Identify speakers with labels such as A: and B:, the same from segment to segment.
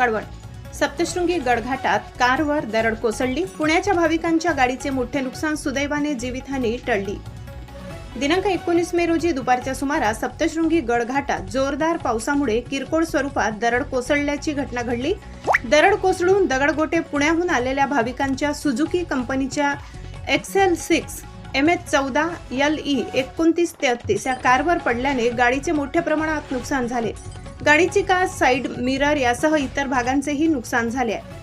A: कळवण सप्तशृंगी गडघाटात कारवर दरड कोसळली. पुण्याच्या भाविकांच्या गाडीचे मोठे नुकसान सुदैवाने जीवितहानी टळली. दिनांक एकोणीस मे रोजी दुपारच्या सुमारास सप्तशृंगी गडघाटात जोरदार पावसामुळे किरकोळ स्वरूपात दरड कोसळल्याची घटना घडली. दरड कोसळून दगडगोटे पुण्याहून आलेल्या भाविकांच्या सुझुकी कंपनीच्या एक्सेल सिक्स एम एच चौदा एल ई एकोणतीस तेहतीस या कारवर पडल्याने गाडीचे मोठ्या प्रमाणात नुकसान झाले. गाडीची का साईड मिरर यासह इतर भागांचेही नुकसान झाले आहे.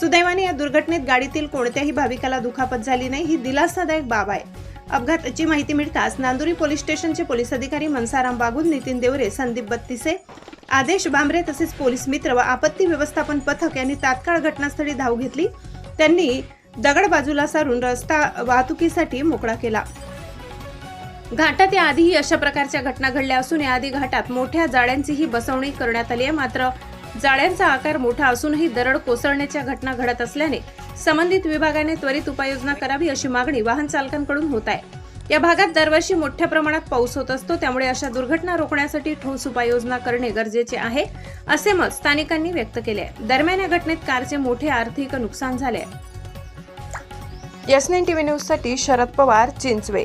A: सुदैवाने या दुर्घटनेत गाडीतील कोणत्याही भाविकाला दुखापत झाली नाही ही दिलासादायक बाब आहे. अपघाताची माहिती मिळताच नांदुरी पोलीस स्टेशनचे पोलीस अधिकारी मनसाराम बागुल नितीन देवरे संदीप बत्तीसे आदेश बांबरे तसेच पोलीस मित्र व आपत्ती व्यवस्थापन पथक यांनी तात्काळ घटनास्थळी धाव घेतली. त्यांनी दगड बाजूला सारून रस्ता वाहतुकीसाठी मोकळा केला. घाटात याआधीही अशा प्रकारच्या घटना घडल्या असून याआधी घाटात मोठ्या जाळ्यांचीही बसवणी करण्यात आली आहे. मात्र जाळ्यांचा आकार मोठा असूनही दरड कोसळण्याच्या घटना घडत असल्याने संबंधित विभागाने त्वरित उपाययोजना करावी अशी मागणी वाहन चालकांकडून होत आहे. या भागात दरवर्षी मोठ्या प्रमाणात पाऊस होत असतो. त्यामुळे अशा दुर्घटना रोखण्यासाठी ठोस उपाययोजना करणे गरजेचे आहे असे मत स्थानिकांनी व्यक्त केले आहे. दरम्यान या घटनेत कारचे मोठे आर्थिक नुकसान झाले आहे. एस नाईन टीव्ही न्यूजसाठी शरद पवार चिंचवे.